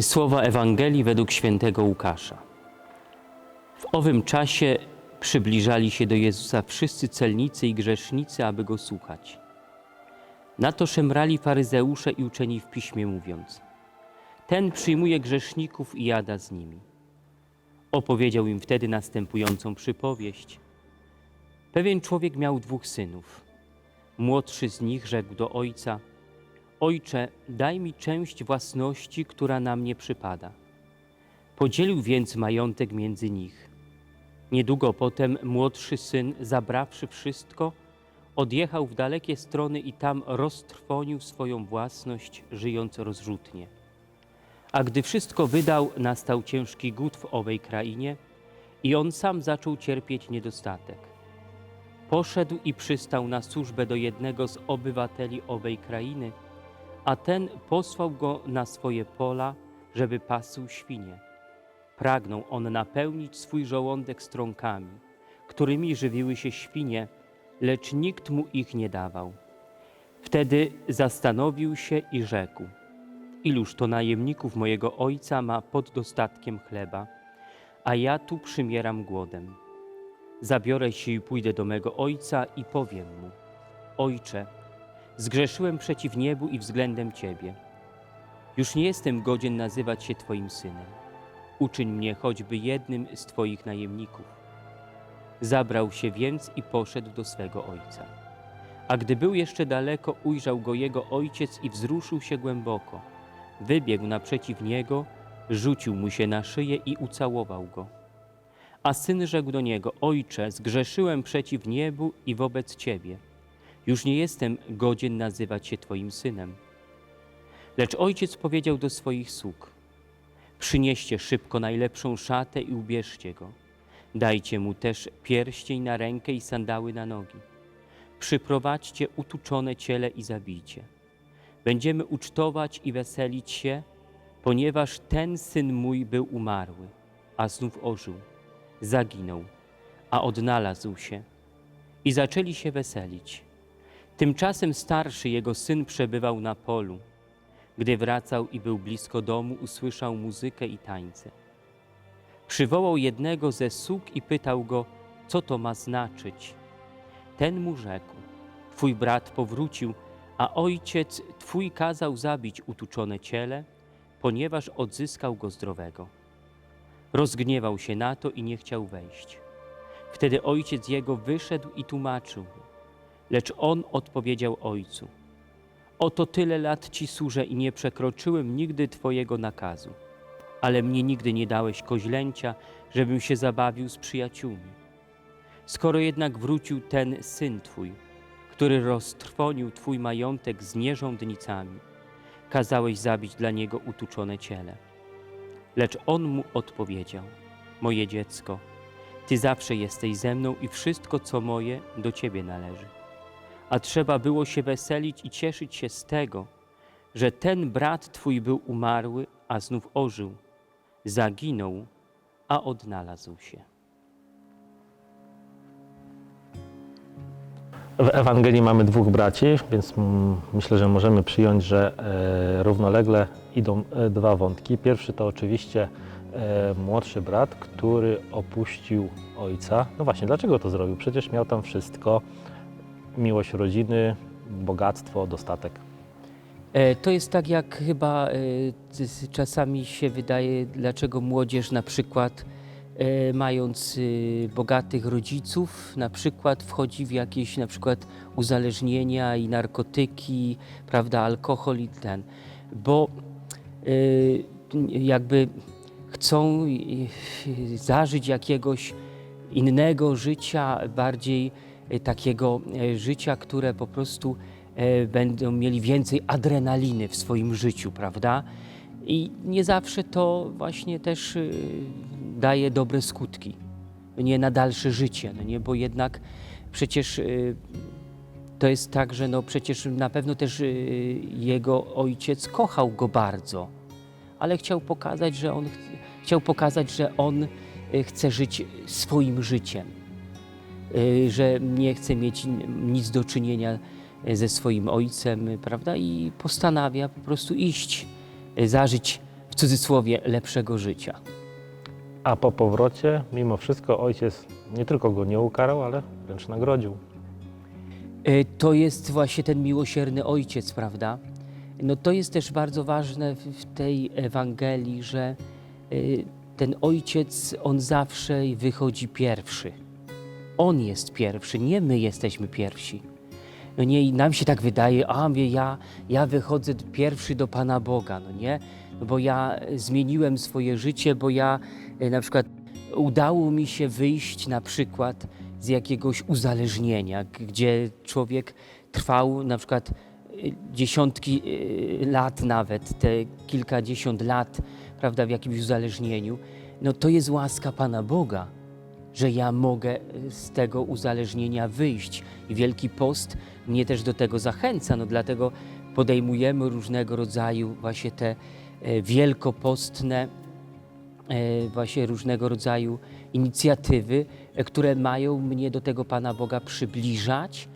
Słowa Ewangelii według świętego Łukasza. W owym czasie przybliżali się do Jezusa wszyscy celnicy i grzesznicy, aby go słuchać. Na to szemrali faryzeusze i uczeni w piśmie, mówiąc: Ten przyjmuje grzeszników i jada z nimi. Opowiedział im wtedy następującą przypowieść. Pewien człowiek miał dwóch synów. Młodszy z nich rzekł do ojca: Ojcze, daj mi część własności, która na mnie przypada. Podzielił więc majątek między nich. Niedługo potem młodszy syn, zabrawszy wszystko, odjechał w dalekie strony i tam roztrwonił swoją własność, żyjąc rozrzutnie. A gdy wszystko wydał, nastał ciężki głód w owej krainie i on sam zaczął cierpieć niedostatek. Poszedł i przystał na służbę do jednego z obywateli owej krainy, a ten posłał go na swoje pola, żeby pasł świnie. Pragnął on napełnić swój żołądek strąkami, którymi żywiły się świnie, lecz nikt mu ich nie dawał. Wtedy zastanowił się i rzekł: Iluż to najemników mojego ojca ma pod dostatkiem chleba, a ja tu przymieram głodem. Zabiorę się i pójdę do mego ojca i powiem mu: Ojcze, zgrzeszyłem przeciw niebu i względem Ciebie. Już nie jestem godzien nazywać się Twoim synem. Uczyń mnie choćby jednym z Twoich najemników. Zabrał się więc i poszedł do swego ojca. A gdy był jeszcze daleko, ujrzał go jego ojciec i wzruszył się głęboko. Wybiegł naprzeciw niego, rzucił mu się na szyję i ucałował go. A syn rzekł do niego: Ojcze, zgrzeszyłem przeciw niebu i wobec ciebie. Już nie jestem godzien nazywać się twoim synem. Lecz ojciec powiedział do swoich sług: Przynieście szybko najlepszą szatę i ubierzcie go. Dajcie mu też pierścień na rękę i sandały na nogi. Przyprowadźcie utuczone ciele i zabijcie. Będziemy ucztować i weselić się, ponieważ ten syn mój był umarły, a znów ożył. Zaginął, a odnalazł się. I zaczęli się weselić. Tymczasem starszy jego syn przebywał na polu. Gdy wracał i był blisko domu, usłyszał muzykę i tańce. Przywołał jednego ze sług i pytał go, co to ma znaczyć. Ten mu rzekł: Twój brat powrócił, a ojciec twój kazał zabić utuczone ciele, ponieważ odzyskał go zdrowego. Rozgniewał się na to i nie chciał wejść. Wtedy ojciec jego wyszedł i tłumaczył mu. Lecz on odpowiedział ojcu: Oto tyle lat ci służę i nie przekroczyłem nigdy twojego nakazu, ale mnie nigdy nie dałeś koźlęcia, żebym się zabawił z przyjaciółmi. Skoro jednak wrócił ten syn twój, który roztrwonił twój majątek z nierządnicami, kazałeś zabić dla niego utuczone ciele. Lecz on mu odpowiedział: Moje dziecko, ty zawsze jesteś ze mną i wszystko, co moje, do ciebie należy. A trzeba było się weselić i cieszyć się z tego, że ten brat twój był umarły, a znów ożył, zaginął, a odnalazł się. W Ewangelii mamy dwóch braci, więc myślę, że możemy przyjąć, że e, równolegle idą e, dwa wątki. Pierwszy to oczywiście e, młodszy brat, który opuścił ojca. No właśnie, dlaczego to zrobił? Przecież miał tam wszystko: miłość rodziny, bogactwo, dostatek. E, To jest tak, jak chyba e, czasami się wydaje, dlaczego młodzież na przykład e, mając bogatych rodziców, na przykład wchodzi w jakieś na przykład uzależnienia i narkotyki, prawda, alkohol i ten, bo jakby chcą zażyć jakiegoś innego życia, bardziej takiego e, życia, które po prostu e, będą mieli więcej adrenaliny w swoim życiu, prawda? I nie zawsze to właśnie też daje dobre skutki, nie na dalsze życie, no nie, bo jednak przecież to jest tak, że no przecież na pewno też jego ojciec kochał go bardzo, ale chciał pokazać, że on ch- chciał pokazać, że on chce żyć swoim życiem, że nie chce mieć nic do czynienia ze swoim ojcem, prawda? I postanawia po prostu iść, y, zażyć w cudzysłowie lepszego życia. A po powrocie, mimo wszystko, ojciec nie tylko go nie ukarał, ale wręcz nagrodził. E, To jest właśnie ten miłosierny ojciec, prawda? No to jest też bardzo ważne w, tej Ewangelii, że e, ten ojciec, on zawsze wychodzi pierwszy. On jest pierwszy, nie my jesteśmy pierwsi. No nie, i nam się tak wydaje, a mówię, ja, ja wychodzę pierwszy do Pana Boga, no nie? No bo ja e, zmieniłem swoje życie, bo ja e, na przykład udało mi się wyjść na przykład z jakiegoś uzależnienia, gdzie człowiek trwał na przykład y, dziesiątki lat nawet, te kilkadziesiąt lat, prawda, w jakimś uzależnieniu, no to jest łaska Pana Boga, że ja mogę y, z tego uzależnienia wyjść. I Wielki Post mnie też do tego zachęca, no dlatego podejmujemy różnego rodzaju właśnie te e, wielkopostne e, właśnie różnego rodzaju inicjatywy, e, które mają mnie do tego Pana Boga przybliżać.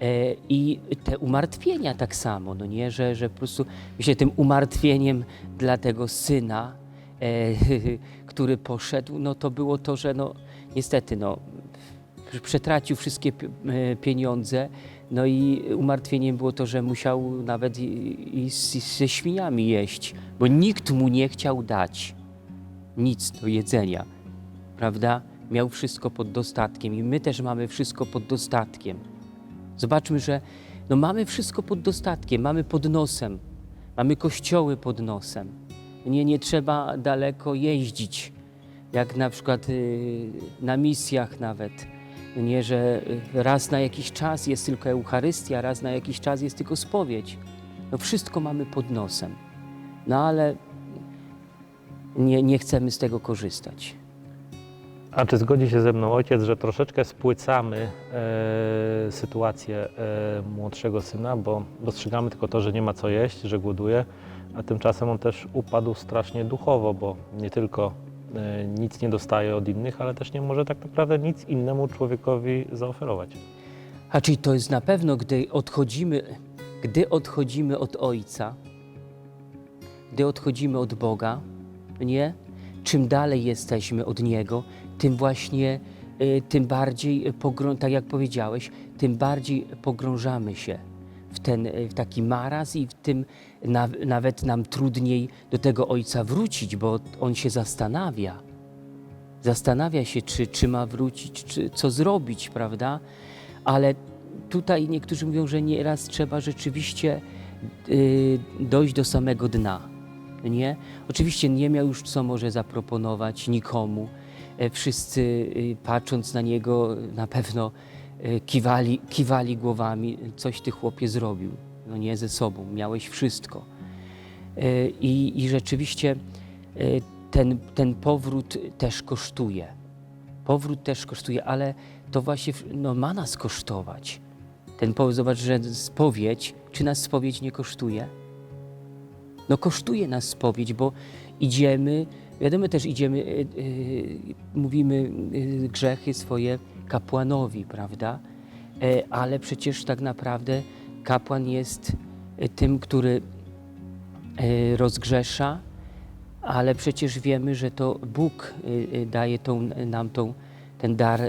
E, I te umartwienia tak samo, no nie, że, że po prostu myślę, tym umartwieniem dla tego syna, e, który poszedł, no to było to, że no niestety no, przetracił wszystkie e, pieniądze, no i umartwieniem było to, że musiał nawet i, i ze świniami jeść, bo nikt mu nie chciał dać nic do jedzenia, prawda? Miał wszystko pod dostatkiem i my też mamy wszystko pod dostatkiem. Zobaczmy, że no mamy wszystko pod dostatkiem, mamy pod nosem, mamy kościoły pod nosem. Nie trzeba daleko jeździć, jak na przykład y, na misjach nawet. Nie, że raz na jakiś czas jest tylko Eucharystia, raz na jakiś czas jest tylko spowiedź. No wszystko mamy pod nosem. No ale nie, nie chcemy z tego korzystać. A czy zgodzi się ze mną ojciec, że troszeczkę spłycamy e, sytuację e, młodszego syna, bo dostrzegamy tylko to, że nie ma co jeść, że głoduje, a tymczasem on też upadł strasznie duchowo, bo nie tylko nic nie dostaje od innych, ale też nie może tak naprawdę nic innemu człowiekowi zaoferować. A czyli to jest na pewno, gdy odchodzimy, gdy odchodzimy od Ojca, gdy odchodzimy od Boga, nie? Czym dalej jesteśmy od Niego, tym właśnie, y, tym bardziej, tak jak powiedziałeś, tym bardziej pogrążamy się w ten y, w taki marazm i w tym na, nawet nam trudniej do tego Ojca wrócić, bo On się zastanawia. Zastanawia się, czy, czy ma wrócić, czy co zrobić, prawda? ale tutaj niektórzy mówią, że nieraz trzeba rzeczywiście y, dojść do samego dna. Nie? Oczywiście nie miał już co może zaproponować nikomu. E, Wszyscy patrząc na niego na pewno kiwali, kiwali głowami, coś ty chłopie zrobił. No nie ze sobą, miałeś wszystko. E, I, i rzeczywiście e, ten, ten powrót też kosztuje. Powrót też kosztuje, ale to właśnie no, ma nas kosztować. Ten powód, zobacz, że spowiedź, czy nas spowiedź nie kosztuje? No kosztuje nas spowiedź, bo idziemy, wiadomo też idziemy, y, y, mówimy y, grzechy swoje kapłanowi, prawda? E, ale przecież tak naprawdę kapłan jest y, tym, który y, rozgrzesza, ale przecież wiemy, że to Bóg daje tą, nam tą, ten dar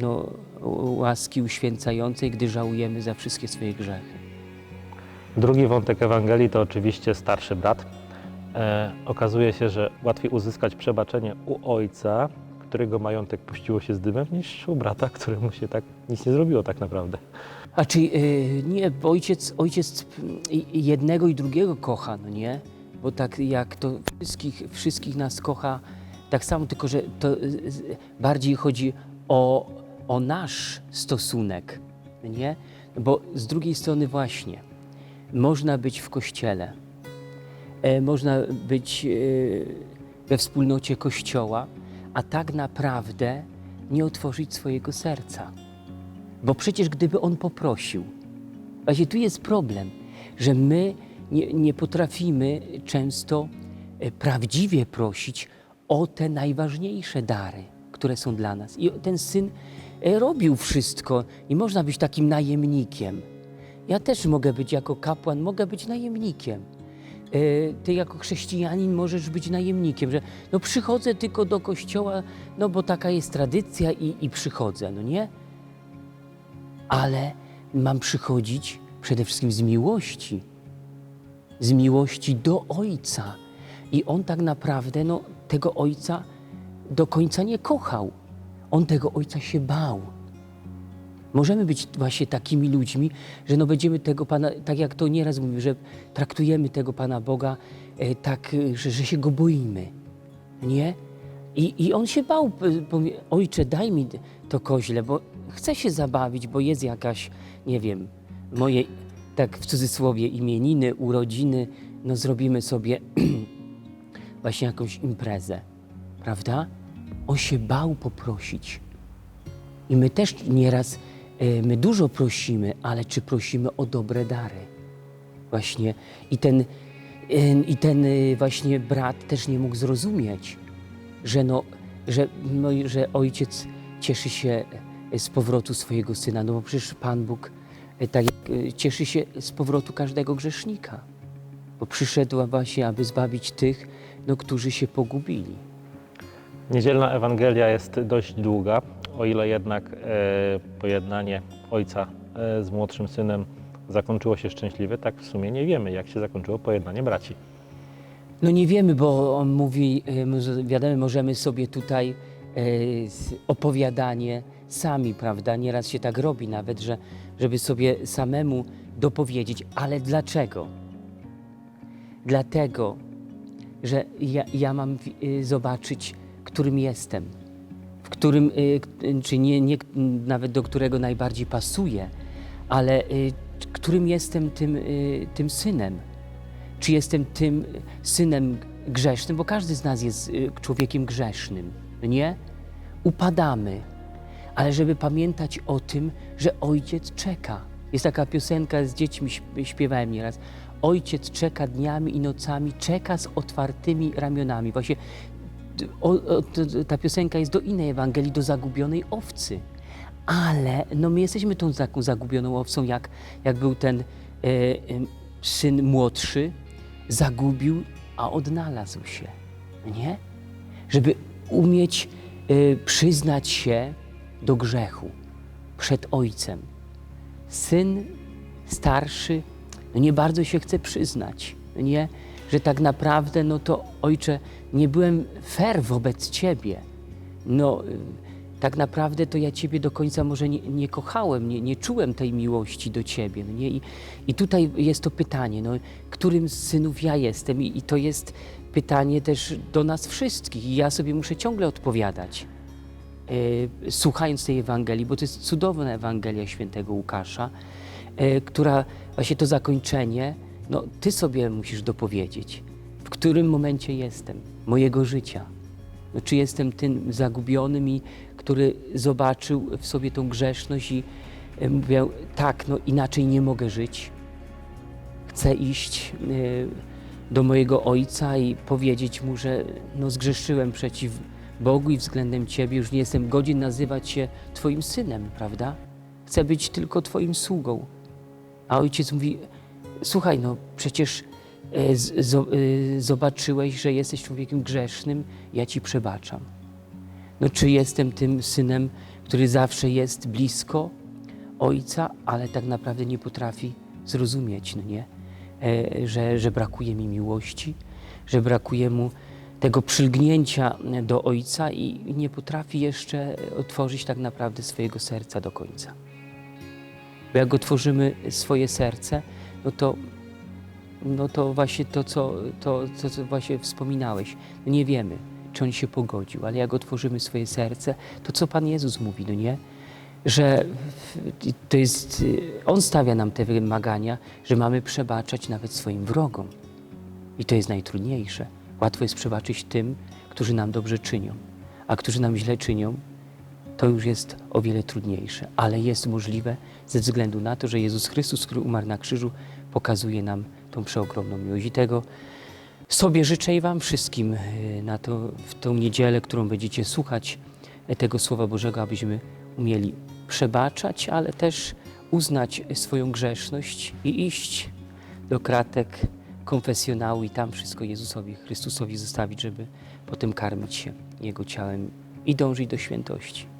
no, łaski uświęcającej, gdy żałujemy za wszystkie swoje grzechy. Drugi wątek Ewangelii to oczywiście starszy brat. E, okazuje się, że łatwiej uzyskać przebaczenie u ojca, którego majątek puściło się z dymem, niż u brata, któremu się tak nic nie zrobiło tak naprawdę. A czy y, nie, bo ojciec, ojciec y, jednego i drugiego kocha, no nie? Bo tak jak to wszystkich, wszystkich nas kocha, tak samo, tylko że to y, y, bardziej chodzi o, o nasz stosunek, nie? Bo z drugiej strony właśnie, można być w kościele, e, można być e, we wspólnocie kościoła, a tak naprawdę nie otworzyć swojego serca. Bo przecież gdyby on poprosił, właśnie tu jest problem, że my nie, nie potrafimy często e, prawdziwie prosić o te najważniejsze dary, które są dla nas. I ten syn e, robił wszystko i można być takim najemnikiem. Ja też mogę być jako kapłan, mogę być najemnikiem. Ty jako chrześcijanin możesz być najemnikiem, że no przychodzę tylko do kościoła, no bo taka jest tradycja i, i przychodzę, no nie? Ale mam przychodzić przede wszystkim z miłości, z miłości do Ojca. I On tak naprawdę no, tego Ojca do końca nie kochał. On tego Ojca się bał. Możemy być właśnie takimi ludźmi, że no będziemy tego Pana, tak jak to nieraz mówimy, że traktujemy tego Pana Boga e, tak, e, że, że się Go boimy. Nie? I, I on się bał, ojcze daj mi to koźle, bo chcę się zabawić, bo jest jakaś, nie wiem, moje, tak w cudzysłowie, imieniny, urodziny, no zrobimy sobie właśnie jakąś imprezę, prawda? On się bał poprosić. I my też nieraz, my dużo prosimy, ale czy prosimy o dobre dary? Właśnie. I ten, e, i ten e, właśnie brat też nie mógł zrozumieć, że, no, że, no, że ojciec cieszy się e, z powrotu swojego syna. No bo przecież Pan Bóg e, tak e, cieszy się z powrotu każdego grzesznika. Bo przyszedł właśnie, aby zbawić tych, no, którzy się pogubili. Niedzielna Ewangelia jest dość długa, o ile jednak e, pojednanie ojca e, z młodszym synem zakończyło się szczęśliwie, tak w sumie nie wiemy, jak się zakończyło pojednanie braci. No nie wiemy, bo on mówi, może- wiadomo, możemy sobie tutaj opowiadanie sami, prawda? Nieraz się tak robi nawet, że, żeby sobie samemu dopowiedzieć. Ale dlaczego? Dlatego, że ja, ja mam zobaczyć, którym jestem. W którym, y, czy nie, nie nawet do którego najbardziej pasuje, ale y, którym jestem tym, y, tym synem czy jestem tym synem grzesznym, bo każdy z nas jest człowiekiem grzesznym, nie? Upadamy, ale żeby pamiętać o tym, że ojciec czeka. Jest taka piosenka z dziećmi, śp- śpiewałem nieraz. Ojciec czeka dniami i nocami, czeka z otwartymi ramionami. Właśnie o, o, ta piosenka jest do innej Ewangelii, do zagubionej owcy. Ale no my jesteśmy tą taką zagubioną owcą, jak, jak był ten e, e, syn młodszy, zagubił, a odnalazł się. Nie? Żeby umieć e, przyznać się do grzechu przed ojcem. Syn starszy no nie bardzo się chce przyznać, nie? Że tak naprawdę, no to ojcze, nie byłem fair wobec ciebie. No, y, tak naprawdę to ja ciebie do końca może nie, nie kochałem, nie, nie czułem tej miłości do ciebie. No nie? I, I tutaj jest to pytanie, no, którym z synów ja jestem? I, I to jest pytanie też do nas wszystkich. I ja sobie muszę ciągle odpowiadać e, słuchając tej Ewangelii, bo to jest cudowna Ewangelia świętego Łukasza, e, która właśnie to zakończenie, no ty sobie musisz dopowiedzieć, w którym momencie jestem mojego życia. No, czy jestem tym zagubionym, i, który zobaczył w sobie tą grzeszność i e, mówię, tak, no inaczej nie mogę żyć. Chcę iść e, do mojego ojca i powiedzieć mu, że no, zgrzeszyłem przeciw Bogu i względem Ciebie, już nie jestem godzien nazywać się Twoim synem, prawda? Chcę być tylko Twoim sługą. A ojciec mówi: Słuchaj, no przecież e, z, zo, e, zobaczyłeś, że jesteś człowiekiem grzesznym, ja Ci przebaczam. No czy jestem tym synem, który zawsze jest blisko ojca, ale tak naprawdę nie potrafi zrozumieć, no nie? E, że, że brakuje mi miłości, że brakuje mu tego przylgnięcia do ojca i nie potrafi jeszcze otworzyć tak naprawdę swojego serca do końca. Bo jak otworzymy swoje serce, no to, no to właśnie to, co, to, to, co właśnie wspominałeś, nie wiemy, czy on się pogodził, ale jak otworzymy swoje serce, to co Pan Jezus mówi, no nie? Że to jest, On stawia nam te wymagania, że mamy przebaczać nawet swoim wrogom. I to jest najtrudniejsze. Łatwo jest przebaczyć tym, którzy nam dobrze czynią, a którzy nam źle czynią, to już jest o wiele trudniejsze, ale jest możliwe ze względu na to, że Jezus Chrystus, który umarł na krzyżu, pokazuje nam tą przeogromną miłość. I tego sobie życzę i Wam wszystkim y, na to, w tą niedzielę, którą będziecie słuchać e, tego Słowa Bożego, abyśmy umieli przebaczać, ale też uznać swoją grzeszność i iść do kratek konfesjonału i tam wszystko Jezusowi, Chrystusowi zostawić, żeby potem karmić się Jego ciałem i dążyć do świętości.